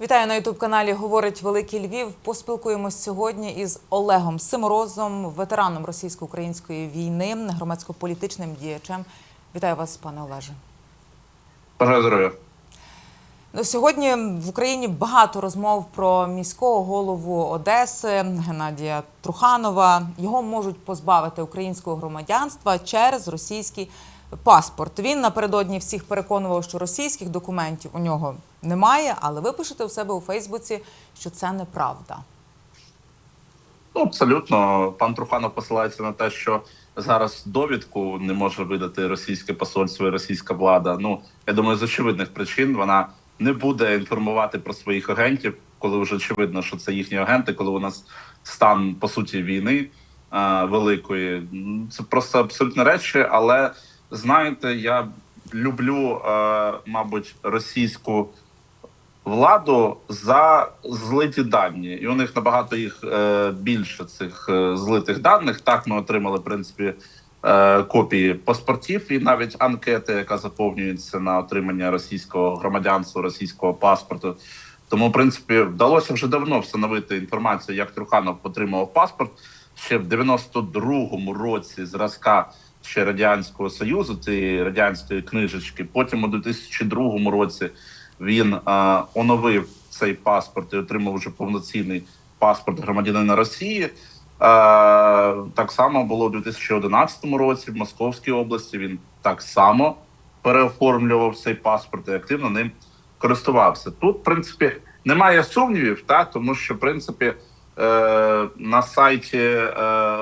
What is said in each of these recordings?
Вітаю на ютуб каналі Говорить Великий Львів. Поспілкуємось сьогодні із Олегом Симорозом, ветераном російсько-української війни, громадсько-політичним діячем. Вітаю вас, пане Олеже. Бажаю здоров'я. Ну, Сьогодні в Україні багато розмов про міського голову Одеси Геннадія Труханова. Його можуть позбавити українського громадянства через російський паспорт. Він напередодні всіх переконував, що російських документів у нього немає, але ви пишете у себе у Фейсбуці, що це неправда. Ну, абсолютно, пан Труханов посилається на те, що зараз довідку не може видати російське посольство і російська влада. Ну я думаю, з очевидних причин вона не буде інформувати про своїх агентів, коли вже очевидно, що це їхні агенти, коли у нас стан по суті війни е, великої. Це просто абсолютні речі. Але знаєте, я люблю, е, мабуть, російську владу за злиті дані, і у них набагато їх е, більше цих е, злитих даних. Так ми отримали в принципі копії паспортів і навіть анкети, яка заповнюється на отримання російського громадянства, російського паспорту. Тому, в принципі, вдалося вже давно встановити інформацію, як Труханов отримав паспорт ще в 92-му році зразка ще радянського союзу, цієї радянської книжечки. Потім у 2002 році він е, оновив цей паспорт і отримав вже повноцінний паспорт громадянина Росії. Е, так само було у 2011 році в Московській області. Він так само переоформлював цей паспорт і активно ним користувався. Тут, в принципі, немає сумнівів, та тому що в принципі е, на сайті е,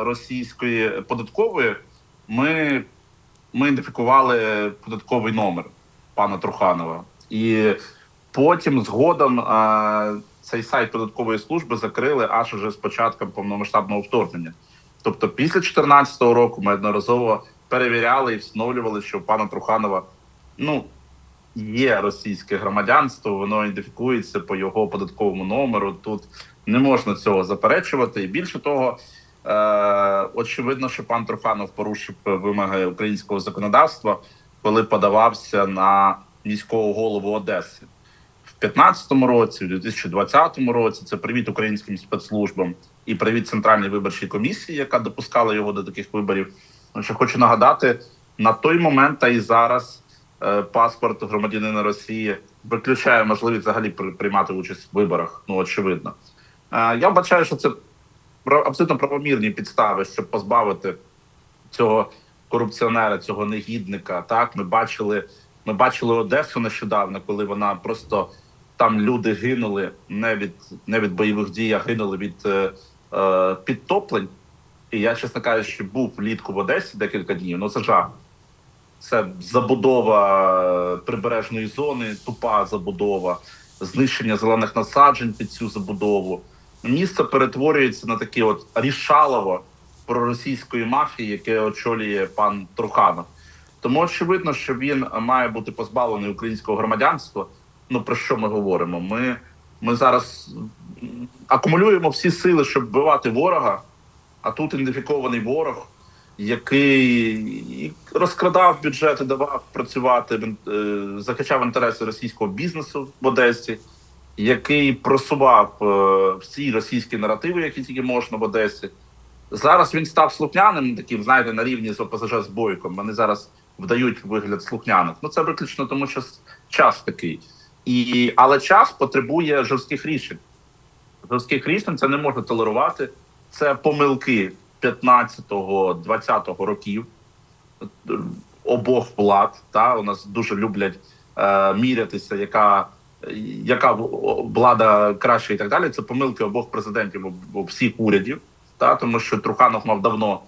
російської податкової ми, ми ідентифікували податковий номер пана Труханова. І потім згодом а, цей сайт податкової служби закрили аж уже з початком повномасштабного вторгнення. Тобто, після 2014 року ми одноразово перевіряли і встановлювали, що у пана Труханова ну є російське громадянство, воно ідентифікується по його податковому номеру. Тут не можна цього заперечувати. І більше того, очевидно, що пан Труханов порушив вимоги українського законодавства, коли подавався на міського голову Одеси в 2015 році, в 2020 році. Це привіт українським спецслужбам і привіт центральній виборчій комісії, яка допускала його до таких виборів. Що хочу нагадати, на той момент та і зараз е, паспорт громадянина Росії виключає можливість взагалі при- приймати участь в виборах. Ну очевидно. Е, я вбачаю, що це абсолютно правомірні підстави, щоб позбавити цього корупціонера, цього негідника. Так, ми бачили. Ми бачили Одесу нещодавно, коли вона просто там люди гинули не від не від бойових дій, а гинули від е, е, підтоплень. І я, чесно кажучи, був влітку в Одесі декілька днів. Ну це жах. Це забудова прибережної зони, тупа забудова, знищення зелених насаджень під цю забудову. Місце перетворюється на таке от рішалово проросійської мафії, яке очолює пан Труханов. Тому очевидно, що він має бути позбавлений українського громадянства. Ну про що ми говоримо? Ми, ми зараз акумулюємо всі сили, щоб вбивати ворога. А тут ідентифікований ворог, який розкрадав бюджети, давав працювати, е, захищав інтереси російського бізнесу в Одесі, який просував е, всі російські наративи, які тільки можна в Одесі. Зараз він став слухняним, таким, знаєте, на рівні з ОПЗЖ з бойком. Вони зараз вдають вигляд слухняних. Ну це виключно тому, що час такий. І, але час потребує жорстких рішень. Жорстких рішень це не можна толерувати. Це помилки 15-20 років е, обох влад. Та у нас дуже люблять е, мірятися, яка, яка влада краще і так далі. Це помилки обох президентів, всіх урядів. Та тому що Труханов мав давно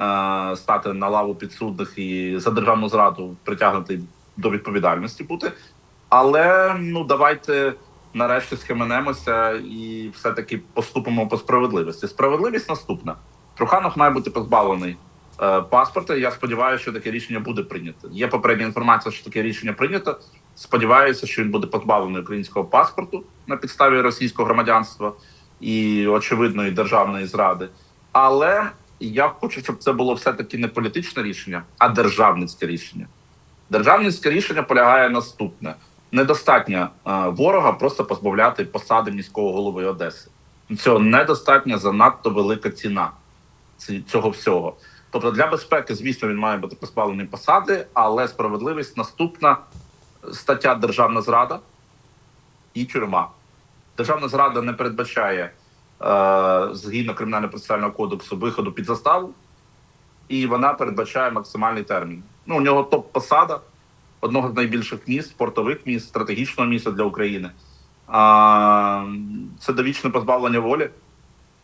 е, стати на лаву підсудних і за державну зраду притягнутий до відповідальності бути. Але ну давайте нарешті схаменемося і все-таки поступимо по справедливості. Справедливість наступна: Труханов має бути позбавлений е, паспорта. Я сподіваюся, що таке рішення буде прийнято. Є попередня інформація, що таке рішення прийнято. Сподіваюся, що він буде позбавлений українського паспорту на підставі російського громадянства і очевидної державної зради. Але я хочу, щоб це було все-таки не політичне рішення, а державницьке рішення. Державницьке рішення полягає наступне: недостатньо е, ворога просто позбавляти посади міського голови Одеси. Цього недостатньо занадто велика ціна цього всього. Тобто для безпеки, звісно, він має бути позбавлений посади, але справедливість наступна стаття державна зрада і тюрма. Державна зрада не передбачає е, згідно кримінально-процесуального кодексу виходу під заставу, і вона передбачає максимальний термін. Ну, у нього топ-посада одного з найбільших міст, портових міст, стратегічного міста для України. А, це довічне позбавлення волі,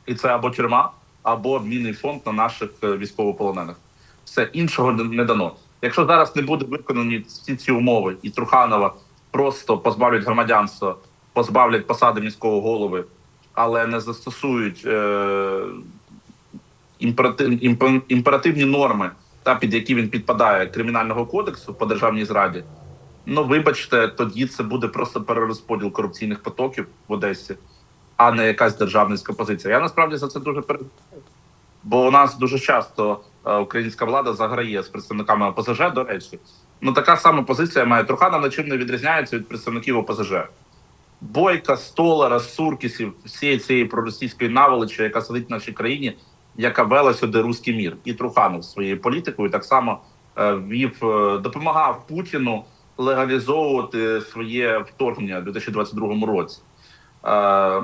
і це або тюрма, або обмінний фонд на наших е, військовополонених. Все іншого не не дано. Якщо зараз не буде виконані всі ці умови, і Труханова просто позбавлять громадянства, позбавлять посади міського голови, але не застосують е, імператив, імпер- імперативні норми, та під які він підпадає кримінального кодексу по державній зраді. Ну, вибачте, тоді це буде просто перерозподіл корупційних потоків в Одесі, а не якась державницька позиція. Я насправді за це дуже переживаю. Бо у нас дуже часто українська влада заграє з представниками ОПЗЖ, до речі. Ну така сама позиція має Труханов нічим не відрізняється від представників ОПЗЖ. Бойка, Столара, Суркісів, всієї цієї проросійської наволочі, яка сидить в нашій країні, яка вела сюди руський мір. І Труханов своєю політикою так само е, вів, е, допомагав Путіну легалізовувати своє вторгнення у 2022 році. Е,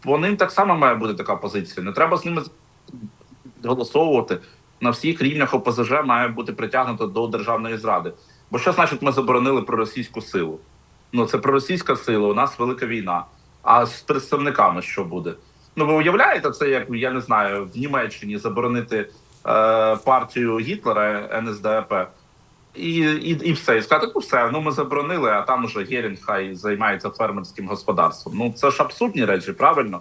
по ним так само має бути така позиція. Не треба з ними голосовувати. На всіх рівнях ОПЗЖ має бути притягнуто до державної зради. Бо що значить ми заборонили проросійську силу? Ну це проросійська сила, у нас велика війна. А з представниками що буде? Ну ви уявляєте це, як я не знаю, в Німеччині заборонити е, партію Гітлера НСДАП і, і, і все. І сказати, ну все, ну ми заборонили, а там уже Герінг хай займається фермерським господарством. Ну це ж абсурдні речі, правильно?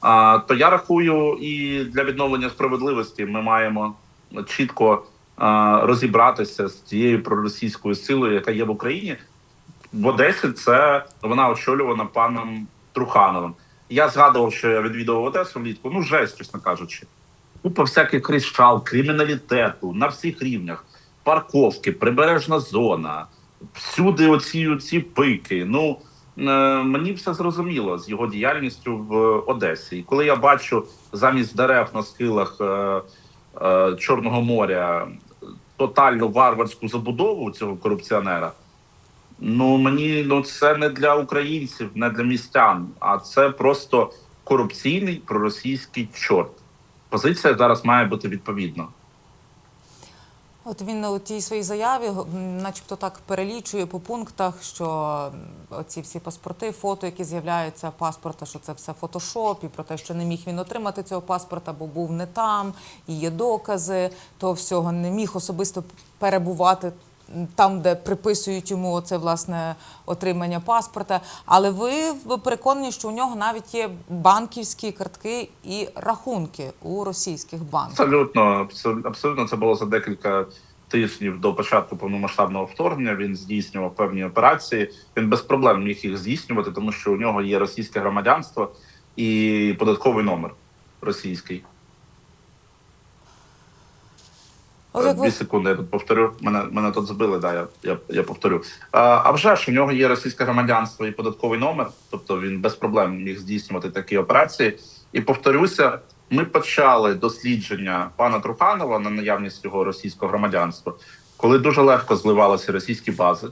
А, то я рахую, і для відновлення справедливості ми маємо чітко а, розібратися з тією проросійською силою, яка є в Україні. В Одесі це вона очолювана паном Трухановим. Я згадував, що я відвідував Одесу влітку. Ну, жесть, чесно кажучи. Купа всяких кричал, криміналітету на всіх рівнях, парковки, прибережна зона, всюди оці, оці пики. Ну е, мені все зрозуміло з його діяльністю в Одесі. І коли я бачу замість дерев на схилах е, е, Чорного моря тотальну варварську забудову цього корупціонера. Ну мені ну це не для українців, не для містян, а це просто корупційний проросійський чорт. Позиція зараз має бути відповідна. От він у тій своїй заяві, начебто так перелічує по пунктах, що оці всі паспорти, фото, які з'являються паспорта, що це все фотошоп, і про те, що не міг він отримати цього паспорта, бо був не там, і є докази того всього, не міг особисто перебувати там, де приписують йому оце власне отримання паспорта. Але ви переконані, що у нього навіть є банківські картки і рахунки у російських банках. Абсолютно, абсолютно це було за декілька тижнів до початку повномасштабного вторгнення. Він здійснював певні операції. Він без проблем міг їх здійснювати, тому що у нього є російське громадянство і податковий номер російський. От як Дві ви секунди, я тут повторю. Мене мене тут збили, да, я, я, я повторю. А, а вже ж у нього є російське громадянство і податковий номер, тобто він без проблем міг здійснювати такі операції. І повторюся, ми почали дослідження пана Труханова на наявність його російського громадянства, коли дуже легко зливалися російські бази.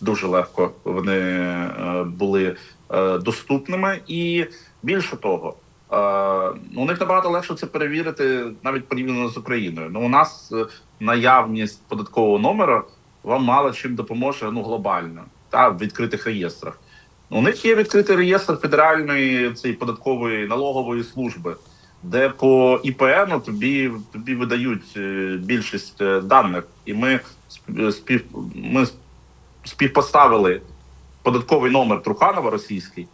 Дуже легко вони е, були е, доступними, і більше того, е, у них набагато легше це перевірити навіть порівняно з Україною. Ну у нас е, наявність податкового номера вам мало чим допоможе ну глобально та в відкритих реєстрах. У них є відкритий реєстр федеральної цієї податкової налогової служби, де по ІПН тобі тобі видають е, більшість е, даних, і ми спів ми співпоставили податковий номер Труханова російський,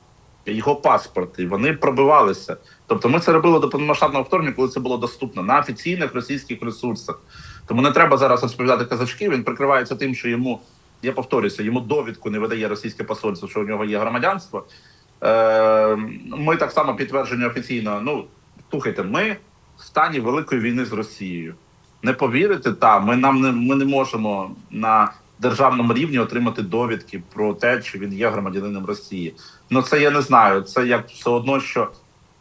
його паспорт, і вони пробивалися. Тобто ми це робили до повномасштабного вторгнення, коли це було доступно на офіційних російських ресурсах. Тому не треба зараз розповідати казачки. Він прикривається тим, що йому, я повторюся, йому довідку не видає російське посольство, що у нього є громадянство. Е, ми так само підтверджені офіційно. Ну, слухайте, ми в стані великої війни з Росією. Не повірите, та ми нам не ми не можемо на державному рівні отримати довідки про те, чи він є громадянином Росії. Ну це я не знаю. Це як все одно, що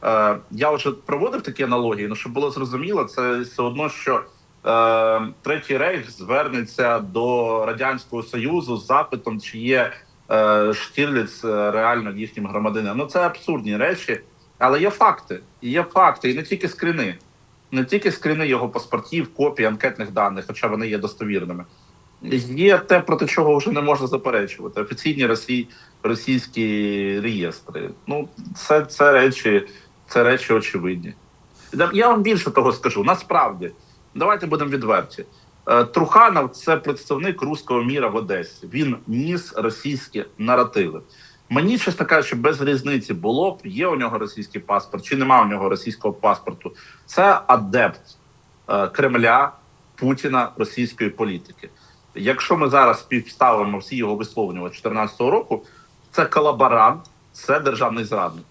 е, я вже проводив такі аналогії. Ну щоб було зрозуміло, це все одно, що е, третій рейх звернеться до радянського союзу з запитом, чи є е, Штірліц е, реально їхнім громадянином. Ну це абсурдні речі, але є факти. Є факти, і не тільки скрини. Не тільки скрини його паспортів, копій, анкетних даних, хоча вони є достовірними. Є те, проти чого вже не можна заперечувати. Офіційні росій, російські реєстри. Ну, це, це речі, це речі очевидні. Я вам більше того скажу. Насправді, давайте будемо відверті. Е, Труханов це представник руського міра в Одесі. Він ніс російські наративи. Мені, чесно кажучи, без різниці було б, є у нього російський паспорт, чи немає у нього російського паспорту. Це адепт е, Кремля, Путіна, російської політики. Якщо ми зараз співставимо всі його висловлювання 2014 року, це колаборант, це державний зрадник.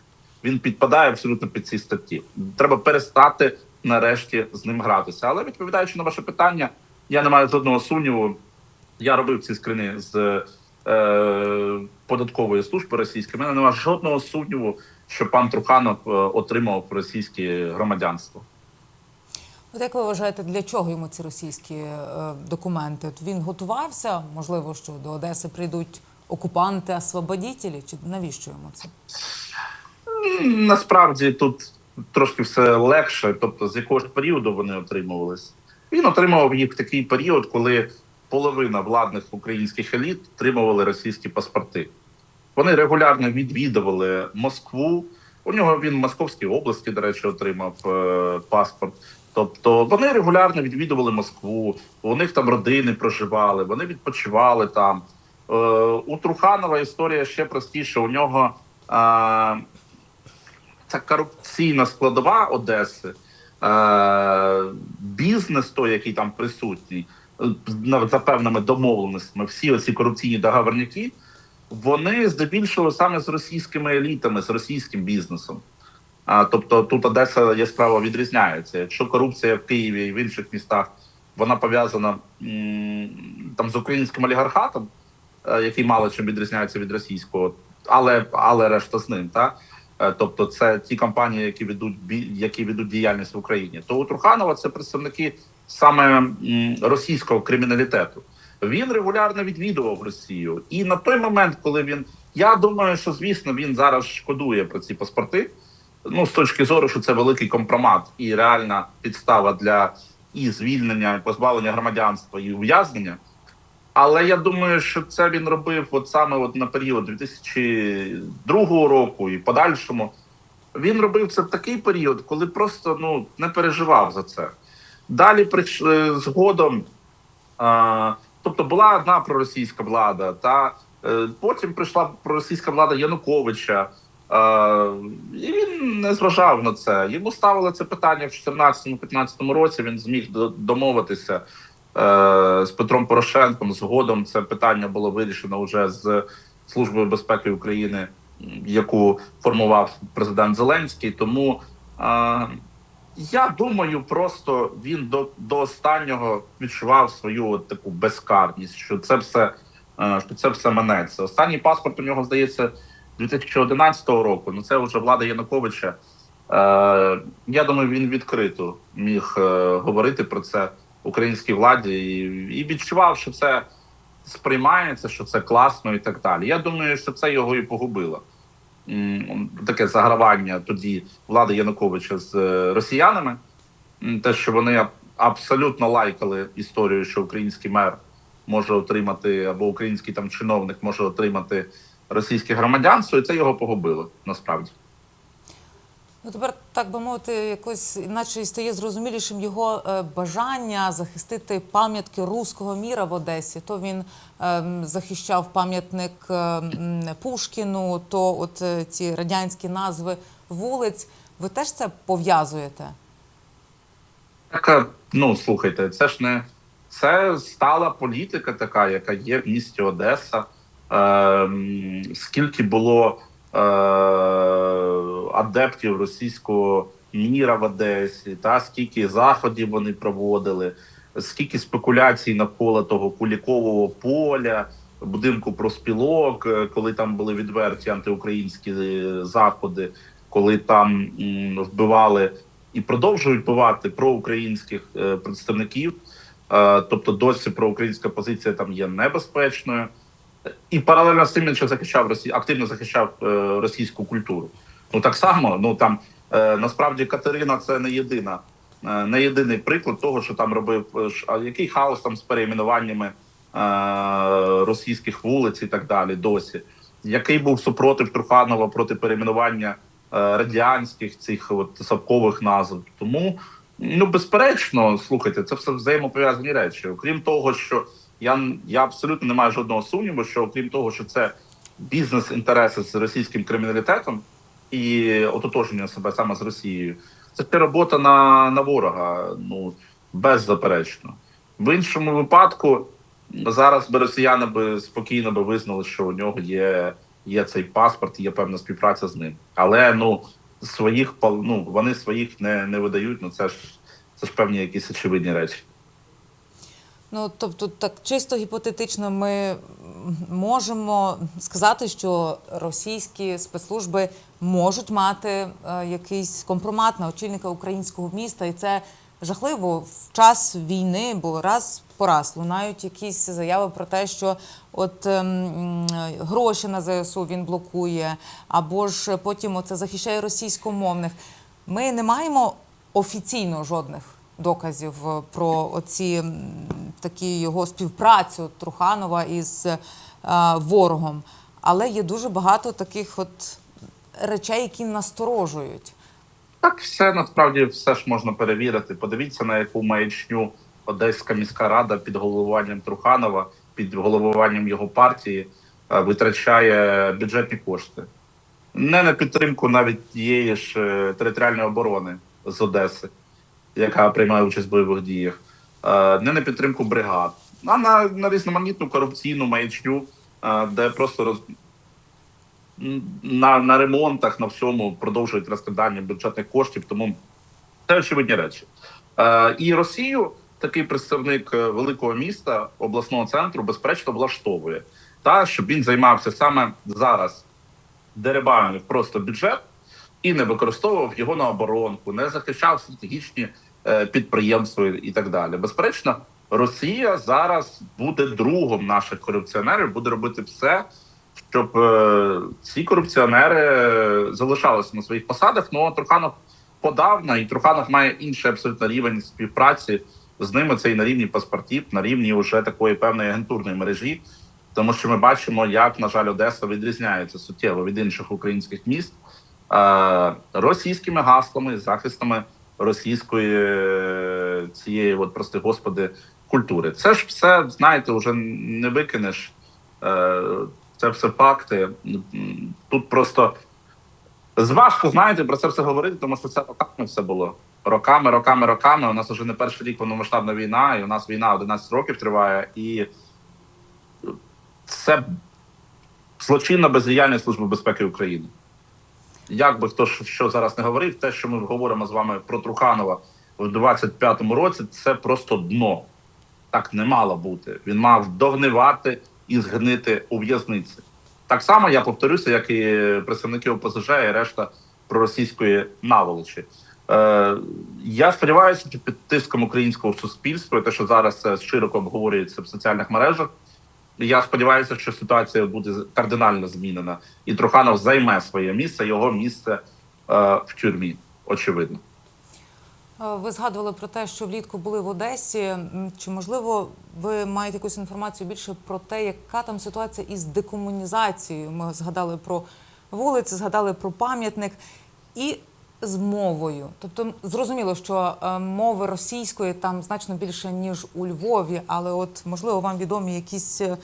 Він підпадає абсолютно під ці статті. Треба перестати нарешті з ним гратися. Але відповідаючи на ваше питання, я не маю жодного сумніву. Я робив ці скрини з е, податкової служби російської. У мене немає жодного сумніву, що пан Труханов е, отримав російське громадянство. От як ви вважаєте, для чого йому ці російські е, документи? От він готувався, можливо, що до Одеси прийдуть окупанти, освободітелі, чи навіщо йому це? Насправді тут трошки все легше. Тобто, з якого ж періоду вони отримувались. Він отримував їх в такий період, коли половина владних українських еліт отримували російські паспорти. Вони регулярно відвідували Москву. У нього він в Московській області, до речі, отримав е, паспорт. Тобто вони регулярно відвідували Москву, у них там родини проживали, вони відпочивали там. Е, у Труханова історія ще простіша. У нього е, ця корупційна складова Одеси, е, бізнес, той, який там присутній, е, за певними домовленостями, всі оці корупційні договорняки, вони здебільшого саме з російськими елітами, з російським бізнесом. А, тобто тут Одеса яскраво відрізняється. Якщо корупція в Києві і в інших містах вона пов'язана там з українським олігархатом, е, який мало чим відрізняється від російського, але, але решта з ним, так? Е, Тобто, це ті компанії, які ведуть які ведуть діяльність в Україні. То у Труханова це представники саме російського криміналітету. Він регулярно відвідував Росію, і на той момент, коли він я думаю, що звісно він зараз шкодує про ці паспорти. Ну з точки зору, що це великий компромат і реальна підстава для і звільнення, і позбавлення громадянства і ув'язнення. Але я думаю, що це він робив от саме от на період 2002 року і подальшому. Він робив це в такий період, коли просто ну не переживав за це. Далі прийшли згодом. А, тобто була одна проросійська влада, та е, потім прийшла проросійська влада Януковича. Е, і він не зважав на це. Йому ставили це питання в 2014-2015 році. Він зміг до- домовитися е, з Петром Порошенком. Згодом це питання було вирішено вже з Службою безпеки України, яку формував президент Зеленський. Тому е, я думаю, просто він до, до останнього відчував свою от таку безкарність, що це все, що це все минеться. Останній паспорт у нього здається 2011 року. Ну це вже влада Януковича. Е, я думаю, він відкрито міг е, говорити про це українській владі і, відчував, що це сприймається, що це класно і так далі. Я думаю, що це його і погубило. Таке загравання тоді влади Януковича з е, росіянами. Те, що вони абсолютно лайкали історію, що український мер може отримати, або український там чиновник може отримати російське громадянство, і це його погубило насправді. Ну тепер так би мовити, якось іначе і стає зрозумілішим його е, бажання захистити пам'ятки руського міра в Одесі. То він ем, захищав пам'ятник е, Пушкіну, то от е, ці радянські назви вулиць. Ви теж це пов'язуєте? Така, ну слухайте, це ж не це стала політика, така, яка є в місті Одеса. Ем, скільки було е, адептів російського міра в Одесі, та скільки заходів вони проводили. скільки спекуляцій навколо того Кулікового поля, будинку проспілок, е, коли там були відверті антиукраїнські е, заходи, коли там вбивали і продовжують вбивати проукраїнських представників. Тобто досі проукраїнська позиція там є небезпечною. І паралельно з він ще захищав Росі... активно захищав е, російську культуру. Ну так само, ну там е, насправді Катерина це не єдина, е, не єдиний приклад того, що там робив який хаос там з перейменуваннями російських вулиць і так далі. Досі який був супротив Труханова проти перейменування радянських цих от сапкових назв. Тому ну безперечно, слухайте, це все взаємопов'язані речі. Окрім того, що я, я абсолютно не маю жодного сумніву, що окрім того, що це бізнес-інтереси з російським криміналітетом і ототожнення себе саме з Росією, це робота на, на ворога. Ну беззаперечно. В іншому випадку зараз би росіяни би спокійно би визнали, що у нього є, є цей паспорт, є певна співпраця з ним. Але ну своїх ну, вони своїх не, не видають. Ну це ж це ж певні якісь очевидні речі. Ну тобто, так чисто гіпотетично, ми можемо сказати, що російські спецслужби можуть мати е, якийсь компромат на очільника українського міста, і це жахливо в час війни, бо раз по раз лунають якісь заяви про те, що от ем, гроші на ЗСУ він блокує, або ж потім оце захищає російськомовних. Ми не маємо офіційно жодних доказів е, про оці такі його співпрацю Труханова із е, ворогом. Але є дуже багато таких от речей, які насторожують. Так, все насправді все ж можна перевірити. Подивіться, на яку маячню Одеська міська рада під головуванням Труханова, під головуванням його партії е, витрачає бюджетні кошти. Не на підтримку навіть тієї ж територіальної оборони з Одеси, яка приймає участь в бойових діях, е, не на підтримку бригад, а на, на різноманітну корупційну маячню, е, де просто роз, на, на ремонтах, на всьому продовжують розкрадання бюджетних коштів, тому це очевидні речі. Е, і Росію такий представник великого міста, обласного центру, безперечно, влаштовує. Та щоб він займався саме зараз дерибанив просто бюджет і не використовував його на оборонку, не захищав стратегічні е, підприємства і так далі. Безперечно, Росія зараз буде другом наших корупціонерів, буде робити все, щоб е, ці корупціонери е, залишалися на своїх посадах. Ну Труханов подавно, і Труханов має інший абсолютно рівень співпраці з ними. Це і на рівні паспортів, на рівні вже такої певної агентурної мережі. Тому що ми бачимо, як на жаль, Одеса відрізняється суттєво від інших українських міст російськими гаслами, захистами російської е, цієї, от прости господи, культури. Це ж все знаєте, вже не викинеш. Е, це все факти. Тут просто зважко знаєте про це все говорити, тому що це роками все було. Роками, роками, роками. У нас вже не перший рік повномасштабна війна, і у нас війна 11 років триває, і це злочинна бездіяльність Служби безпеки України. Як би хто що зараз не говорив, те, що ми говоримо з вами про Труханова в 25-му році, це просто дно. Так не мало бути. Він мав догнивати і згнити у в'язниці. Так само я повторюся, як і представники ОПЗЖ і решта проросійської наволочі. Е, я сподіваюся, що під тиском українського суспільства, і те, що зараз це широко обговорюється в соціальних мережах, я сподіваюся, що ситуація буде кардинально змінена, і Труханов займе своє місце, його місце е, в тюрмі. Очевидно. Е, Ви згадували про те, що влітку були в Одесі. Чи можливо ви маєте якусь інформацію більше про те, яка там ситуація із декомунізацією? Ми згадали про вулиці, згадали про пам'ятник і з мовою. Тобто, зрозуміло, що е, мови російської там значно більше ніж у Львові, але от можливо вам відомі якісь е,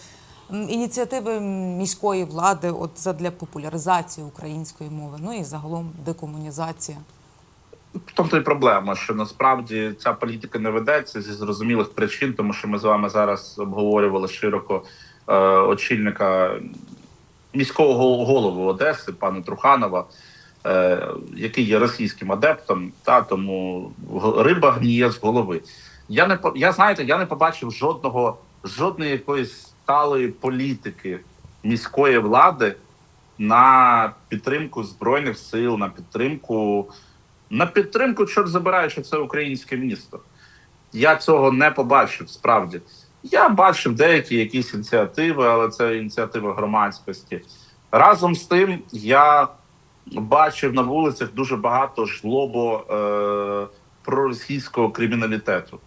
ініціативи міської влади, от задля популяризації української мови, ну і загалом декомунізація. Тому то й проблема, що насправді ця політика не ведеться зі зрозумілих причин, тому що ми з вами зараз обговорювали широко е, очільника міського гол- голови Одеси, пана Труханова, який є російським адептом, та тому риба гніє з голови. Я не я знаєте, я не побачив жодного жодної якоїсь сталої політики міської влади на підтримку збройних сил, на підтримку на підтримку, чорт забирає, що це українське місто. Я цього не побачив справді. Я бачив деякі якісь ініціативи, але це ініціативи громадськості. Разом з тим, я бачив на вулицях дуже багато жлобо е, проросійського криміналітету,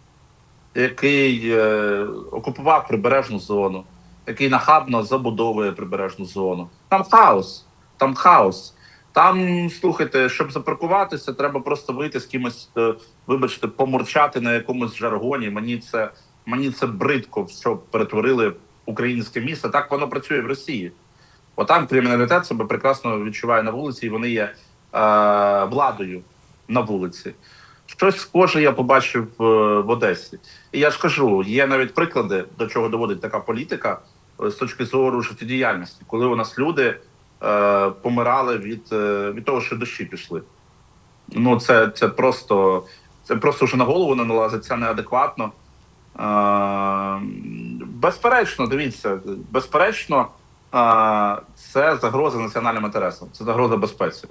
який е, окупував прибережну зону, який нахабно забудовує прибережну зону. Там хаос, там хаос. Там, слухайте, щоб запаркуватися, треба просто вийти з кимось, е, вибачте, помурчати на якомусь жаргоні. Мені це мені це бридко, що перетворили українське місто. Так воно працює в Росії. Бо там криміналітет себе прекрасно відчуває на вулиці, і вони є е, владою на вулиці. Щось схоже я побачив е, в Одесі. І я ж кажу, є навіть приклади, до чого доводить така політика е, з точки зору життєдіяльності, коли у нас люди е, помирали від, е, від того, що дощі пішли. Ну, це, це просто це просто вже на голову не налазить, це неадекватно. Е, безперечно, дивіться, безперечно, це загроза національним інтересам, це загроза безпеці.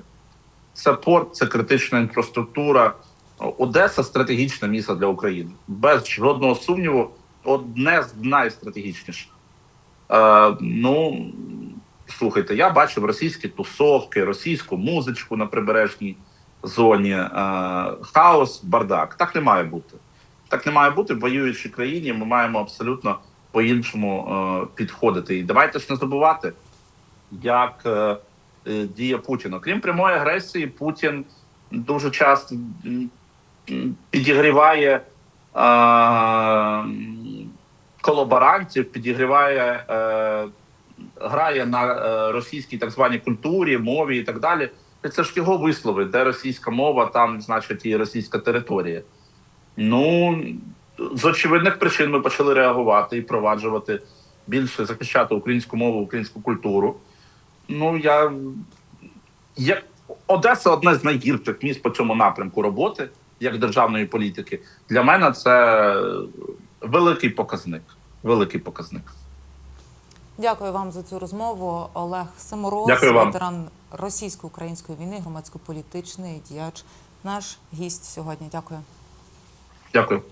Це порт, це критична інфраструктура. Одеса стратегічне місце для України. Без жодного сумніву, одне з найстратегічніших. Е, ну, слухайте, я бачив російські тусовки, російську музичку на прибережній зоні, е, хаос, бардак. Так не має бути. Так не має бути в воюючій країні. Ми маємо абсолютно по-іншому е, підходити. І давайте ж не забувати, як е, е, діє Путін. Окрім прямої агресії, Путін дуже часто підігріває колаборантів, підігріває, грає на російській так званій культурі, мові і так далі. Це ж його вислови, де російська мова, там, значить, і російська територія. Ну, з очевидних причин ми почали реагувати і впроваджувати більше захищати українську мову, українську культуру. Ну, я, я Одеса одне з найгірших міст по цьому напрямку роботи як державної політики. Для мене це великий показник. Великий показник. Дякую вам за цю розмову. Олег вам. ветеран російсько-української війни, громадсько-політичний діяч. Наш гість сьогодні. Дякую. Дякую.